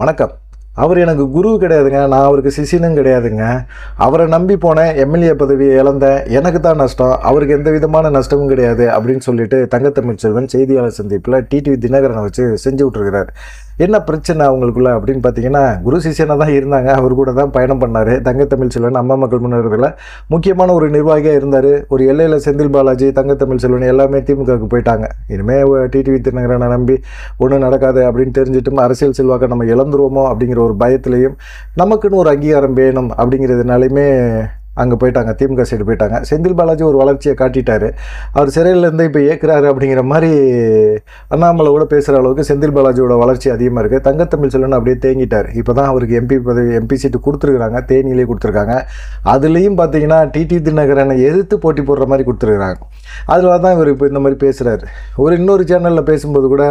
வணக்கம். அவர் எனக்கு குரு கிடையாதுங்க நான் அவருக்கு சிசினும் கிடையாதுங்க. அவரை நம்பி போனேன் எம்எல்ஏ பதவியை இழந்தேன் எனக்கு தான் நஷ்டம் அவருக்கு எந்த விதமான நஷ்டமும் கிடையாது அப்படின்னு சொல்லிட்டு தங்கத்தமிழ் செல்வன் செய்தியாளர் சந்திப்பில் டிடிவி தினகரனை வச்சு செஞ்சு விட்ருக்கிறார் என்ன பிரச்சனை அவங்களுக்குள்ள அப்படின்னு பார்த்தீங்கன்னா குரு சிஷியனாக தான் இருந்தாங்க அவர் கூட தான் பயணம் பண்ணார். தங்கத்தமிழ் செல்வன் அம்மா மக்கள் முன்னேறதில் முக்கியமான ஒரு நிர்வாகியாக இருந்தார். ஒரு எல்லையில் செந்தில் பாலாஜி தங்கத்தமிழ் செல்வன் எல்லாமே திமுகவுக்கு போயிட்டாங்க. இனிமேல் டிடிவி தினகரனை நம்பி ஒன்றும் நடக்காது அப்படின்னு தெரிஞ்சிட்டும் அரசியல் செல்வாக்கை நம்ம இழந்துருவோமோ அப்படிங்கிற ஒரு பயத்துலையும் நமக்குன்னு ஒரு அங்கீகாரம் வேணும் அப்படிங்கிறதுனாலையுமே அங்கே போயிட்டாங்க திமுக சைடு போயிட்டாங்க. செந்தில் பாலாஜி ஒரு வளர்ச்சியை காட்டிட்டாரு. அவர் சிறையிலேருந்து இப்போ ஏற்கிறாரு அப்படிங்கிற மாதிரி அண்ணாமலை கூட பேசுகிற அளவுக்கு செந்தில் பாலாஜியோட வளர்ச்சி அதிகமாக இருக்குது தங்கத்தமிழ் செல்வன் அப்படியே தேங்கிட்டார். இப்போ தான் அவருக்கு எம்பி பதவி எம்பி சீட்டு கொடுத்துருக்குறாங்க. தேனியிலே கொடுத்துருக்காங்க. அதுலேயும் பார்த்தீங்கன்னா டிடி தினகரனை எதிர்த்து போட்டி போடுற மாதிரி கொடுத்துருக்குறாங்க. அதில் தான் இவர் இப்போ இந்த மாதிரி பேசுகிறாரு ஒரு இன்னொரு சேனலில் பேசும்போது கூட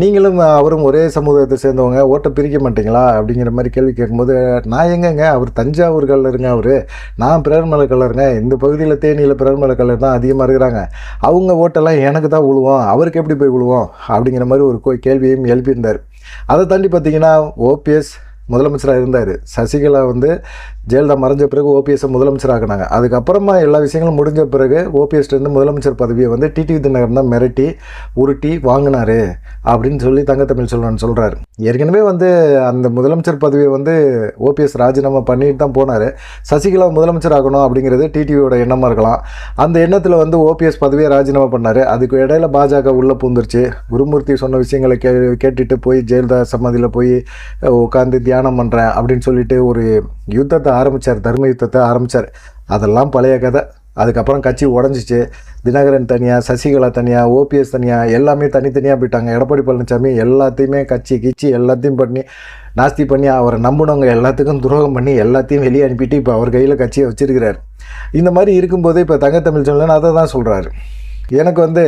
நீங்களும் அவரும் ஒரே சமுதாயத்தை சேர்ந்தவங்க ஓட்டை பிரிக்க மாட்டீங்களா அப்படிங்கிற மாதிரி கேள்வி கேட்கும்போது நான் எங்கங்க? அவர் தஞ்சாவூர்களில் இருங்க அவர். நான் பிரேர்மலை கல்லருங்க இந்த பகுதியில் தேனியில் பிரேர்மலை கல்லர் தான் அதிகமாக இருக்கிறாங்க. அவங்க ஓட்டெல்லாம் எனக்கு தான் விழுவோம் அவருக்கு எப்படி போய் விழுவோம் அப்படிங்கிற மாதிரி ஒரு கோ- கேள்வியும் எழுப்பியிருந்தார். அதை தாண்டி பார்த்தீங்கன்னா ஓபிஎஸ் முதலமைச்சராக இருந்தார். சசிகலா வந்து ஜெயலலிதா மறைஞ்ச பிறகு ஓபிஎஸ்ஸை முதலமைச்சராக்குனாங்க அதுக்கப்புறமா எல்லா விஷயங்களும் முடிஞ்ச பிறகு ஓபிஎஸ்லேருந்து முதலமைச்சர் பதவியை வந்து டிடிவி தினகரன் தான் மிரட்டி உருட்டி வாங்கினாரு அப்படின்னு சொல்லி தங்கத்தமிழ் செல்வன் சொல்கிறார் ஏற்கனவே வந்து அந்த முதலமைச்சர் பதவியை வந்து ஓபிஎஸ் ராஜினாமா பண்ணிட்டு தான் போனார். சசிகலா முதலமைச்சர் ஆகணும் அப்படிங்கிறது டிடிவியோட எண்ணமாக இருக்கலாம். அந்த எண்ணத்தில் வந்து ஓபிஎஸ் பதவியை ராஜினாமா பண்ணார். அதுக்கு இடையில பாஜக உள்ளே பூந்துருச்சு. குருமூர்த்தி சொன்ன விஷயங்களை கே கேட்டுட்டு போய் ஜெயலலிதா சமாதியில் போய் உட்காந்து தியானம் பண்ணுறேன் அப்படின்னு சொல்லிட்டு ஒரு யுத்தத்தை ஆரம்பித்தார் தர்ம யுத்தத்தை ஆரம்பித்தார் அதெல்லாம் பழைய கதை. அதுக்கப்புறம் கட்சி உடஞ்சிச்சு. தினகரன் தனியாக சசிகலா தனியாக ஓபிஎஸ் தனியாக எல்லாமே தனித்தனியாக போயிட்டாங்க. எடப்பாடி பழனிசாமி எல்லாத்தையுமே கட்சி கிச்சி எல்லாத்தையும் பண்ணி நாஸ்தி பண்ணி அவரை நம்பினவங்க எல்லாத்துக்கும் துரோகம் பண்ணி எல்லாத்தையும் வெளியே அனுப்பிட்டு இப்போ அவர் கையில் கட்சியை வச்சிருக்கிறார். இந்த மாதிரி இருக்கும்போது இப்போ தங்கத்தமிழ் சொல்லணும் அதை தான் சொல்கிறாரு எனக்கு வந்து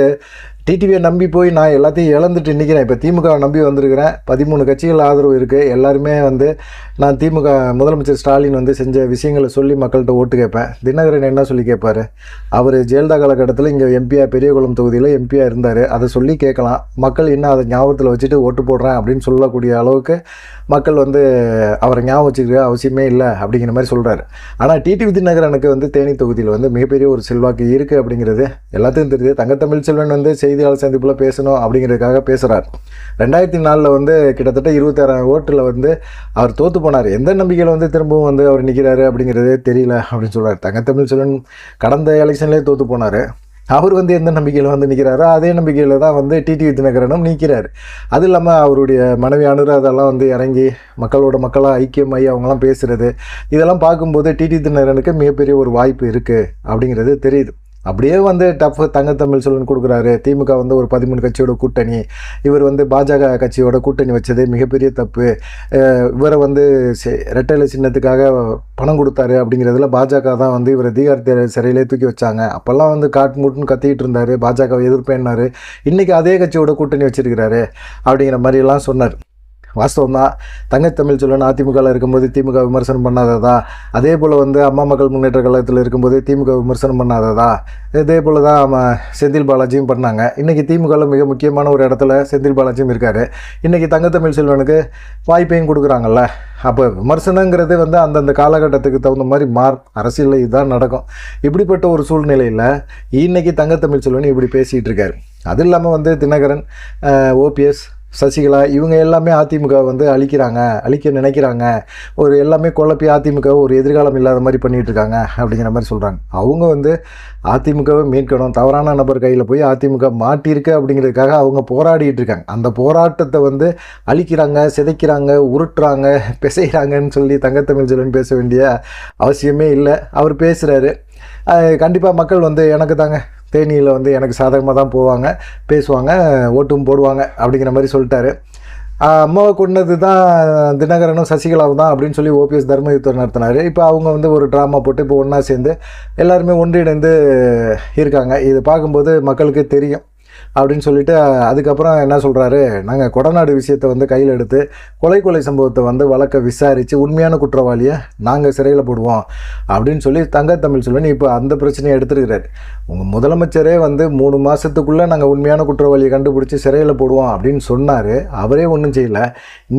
டிடிவியை நம்பி போய் நான் எல்லாத்தையும் இழந்துட்டு நிற்கிறேன் இப்போ திமுக நம்பி வந்திருக்கிறேன். பதிமூணு கட்சிகள் ஆதரவு இருக்குது எல்லாருமே வந்து நான் திமுக முதலமைச்சர் ஸ்டாலின் வந்து செஞ்ச விஷயங்களை சொல்லி மக்கள்கிட்ட ஓட்டு கேட்பேன். தினகரன் என்ன சொல்லி கேட்பாரு? அவர் ஜெயலலிதா காலகட்டத்தில் இங்கே எம்பியாக பெரியகுளம் தொகுதியில் எம்பியா இருந்தார். அதை சொல்லி கேட்கலாம். மக்கள் இன்னும் அதை ஞாபகத்தில் வச்சுட்டு ஓட்டு போடுறேன் அப்படின்னு சொல்லக்கூடிய அளவுக்கு மக்கள் வந்து அவரை ஞாபகம் வச்சுக்கிற அவசியமே இல்லை அப்படிங்கிற மாதிரி சொல்கிறாரு ஆனால் டிடிவி தினகரனுக்கு வந்து தேனி தொகுதியில் வந்து மிகப்பெரிய ஒரு செல்வாக்கு இருக்குது அப்படிங்கிறது எல்லாத்துக்கும் தெரியுது. தங்கத்தமிழ் செல்வன் வந்து செய்தியாளர் சந்திப்பில் பேசணும் அப்படிங்கிறதுக்காக பேசுகிறார் ரெண்டாயிரத்தி நாலில் வந்து கிட்டத்தட்ட இருபத்தாறாயிரம் ஓட்டில் வந்து அவர் தோற்று போனார். எந்த நம்பிக்கையில் வந்து திரும்பவும் வந்து அவர் நிற்கிறாரு அப்படிங்கிறதே தெரியல அப்படின்னு சொல்கிறார் தங்கத்தமிழ் செல்வன் கடந்த எலெக்ஷன்லேயே தோற்று போனார். அவர் வந்து எந்த நம்பிக்கையில் வந்து நிற்கிறாரோ அதே நம்பிக்கையில் தான் வந்து டிடிவி தினகரனும் நிற்கிறார் அது இல்லாமல் அவருடைய மனைவி அனுராதெல்லாம் வந்து இறங்கி மக்களோட மக்களாக ஐக்கியமாகி அவங்களாம் பேசுகிறது இதெல்லாம் பார்க்கும்போது டிடிவி தினகரனுக்கு மிகப்பெரிய ஒரு வாய்ப்பு இருக்குது அப்படிங்கிறது தெரியுது. அப்படியே வந்து டஃப் தங்கத்தமிழ் செல்வன் கொடுக்குறாரு. திமுக வந்து ஒரு பதிமூணு கட்சியோட கூட்டணி இவர் வந்து பாஜக கட்சியோட கூட்டணி வச்சது மிகப்பெரிய தப்பு. இவரை வந்து செ- சின்னத்துக்காக பணம் கொடுத்தாரு அப்படிங்கிறதுல பாஜக தான் வந்து இவரை தீகார் சிறையிலே தூக்கி வச்சாங்க. அப்போல்லாம் வந்து காட்டு மூட்டுன்னு கத்திக்கிட்டு இருந்தார் பாஜகவை எதிர்ப்பேன்னாரு. இன்றைக்கி அதே கட்சியோட கூட்டணி வச்சுருக்கிறாரு அப்படிங்கிற மாதிரிலாம் சொன்னார். வாஸ்தவம் தான். தங்கத்தமிழ் செல்வன் அதிமுகவில் இருக்கும்போது திமுக விமர்சனம் பண்ணாததா? அதே போல் வந்து அம்மா மக்கள் முன்னேற்ற கழகத்தில் இருக்கும்போது திமுக விமர்சனம் பண்ணாததா? இதே போல் தான் நம்ம செந்தில் பாலாஜியும் பண்ணாங்க. இன்றைக்கி திமுகவில் மிக முக்கியமான ஒரு இடத்துல செந்தில் பாலாஜியும் இருக்கார். இன்றைக்கி தங்கத்தமிழ் செல்வனுக்கு வாய்ப்பையும் கொடுக்குறாங்கல்ல. அப்போ விமர்சனங்கிறது வந்து அந்தந்த காலகட்டத்துக்கு தகுந்த மாதிரி மார் அரசியலில் இதுதான் நடக்கும். இப்படிப்பட்ட ஒரு சூழ்நிலையில் இன்றைக்கி தங்கத்தமிழ் செல்வன் இப்படி பேசிகிட்டு இருக்காரு. அது இல்லாமல் வந்து தினகரன் ஓபிஎஸ் சசிகலா இவங்க எல்லாமே அதிமுக வந்து அழிக்கிறாங்க அழிக்க நினைக்கிறாங்க. ஒரு எல்லாமே குழப்பி அதிமுக ஒரு எதிர்காலம் இல்லாத மாதிரி பண்ணிகிட்ருக்காங்க இருக்காங்க அப்படிங்கிற மாதிரி சொல்கிறாங்க அவங்க வந்து அதிமுகவை மீட்கணும். தவறான நபர் கையில் போய் அதிமுக மாட்டியிருக்கு அப்படிங்கிறதுக்காக அவங்க போராடிட்டு இருக்காங்க அந்த போராட்டத்தை வந்து அழிக்கிறாங்க சிதைக்கிறாங்க உருட்டுறாங்க பிசைகிறாங்கன்னு சொல்லி தங்கத்தமிழ் செல்வன் பேச வேண்டிய அவசியமே இல்லை. அவர் பேசுகிறாரு கண்டிப்பாக மக்கள் வந்து எனக்கு தாங்க தேனியில் வந்து எனக்கு சாதகமாக தான் போவாங்க பேசுவாங்க ஓட்டும் போடுவாங்க அப்படிங்கிற மாதிரி சொல்லிட்டாரு. அம்மாவை கொண்டது தான் தினகரனும் சசிகலாவும் தான் அப்படின்னு சொல்லி ஓபிஎஸ் தர்மயுத்தர் நடத்தினார். இப்போ அவங்க வந்து ஒரு ட்ராமா போட்டு இப்போ ஒன்றா சேர்ந்து எல்லாருமே ஒன்றிணைந்து இருக்காங்க. இது பார்க்கும்போது மக்களுக்கு தெரியும். அப்படின்னு சொல்லிட்டு அதுக்கப்புறம் என்ன சொல்கிறாரு நாங்கள் கொடநாடு விஷயத்தை வந்து கையில் எடுத்து கொலை கொலை சம்பவத்தை வந்து வழக்க விசாரித்து உண்மையான குற்றவாளியை நாங்கள் சிறையில் போடுவோம் அப்படின்னு சொல்லி தங்கத்தமிழ் சொல்லி செல்வன் இப்போ அந்த பிரச்சனையை எடுத்துருக்கிறார். உங்கள் முதலமைச்சரே வந்து மூணு மாதத்துக்குள்ளே நாங்கள் உண்மையான குற்றவாளியை கண்டுபிடிச்சி சிறையில் போடுவோம் அப்படின்னு சொன்னார். அவரே ஒன்றும் செய்யலை.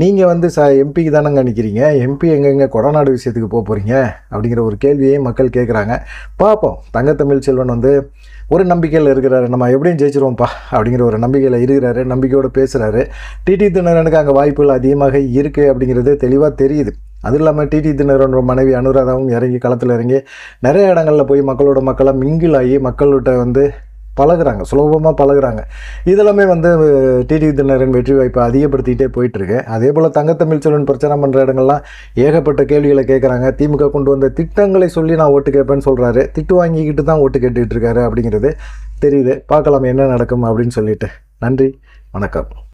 நீங்கள் வந்து ச எம்பிக்கு தானங்க நிற்கிறீங்க எம்பி எங்கெங்கே கொடநாடு விஷயத்துக்கு போக போகிறீங்க அப்படிங்கிற ஒரு கேள்வியை மக்கள் கேட்குறாங்க பார்ப்போம் தங்கத்தமிழ் செல்வன் வந்து ஒரு நம்பிக்கையில் இருக்கிறாரு. நம்ம எப்படியும் ஜெயிச்சிருவோம்ப்பா. அப்படிங்கிற ஒரு நம்பிக்கையில் இருக்கிறாரு நம்பிக்கையோடு பேசுகிறாரு டிடி தினரனுக்கு அங்கே வாய்ப்புகள் அதிகமாக இருக்குது அப்படிங்கிறது தெளிவாக தெரியுது. அது இல்லாமல் டிடி தினரனோட மனைவி அனுராதாவும் இறங்கி களத்தில் இறங்கி நிறைய இடங்களில் போய் மக்களோட மக்களாக மிங்கிள் ஆகி மக்கள்கிட்ட வந்து பழகுறாங்க சுலபமாக பழகுறாங்க. இதெல்லாமே வந்து டிடி தினரின் வெற்றி வாய்ப்பை அதிகப்படுத்திக்கிட்டே போயிட்டுருக்கு. அதே போல் தங்கத்தமிழ் செல்வன் பிரச்சனை பண்ணுற இடங்கள்லாம் ஏகப்பட்ட கேள்விகளை கேட்குறாங்க திமுக கொண்டு வந்த திட்டங்களை சொல்லி நான் ஓட்டு கேட்பேன்னு சொல்கிறாரு திட்டு வாங்கிக்கிட்டு தான் ஓட்டு கேட்டுக்கிட்டு இருக்காரு அப்படிங்கிறது தெரியுது. பார்க்கலாம் என்ன நடக்கும் அப்படின்னு சொல்லிட்டு. நன்றி வணக்கம்.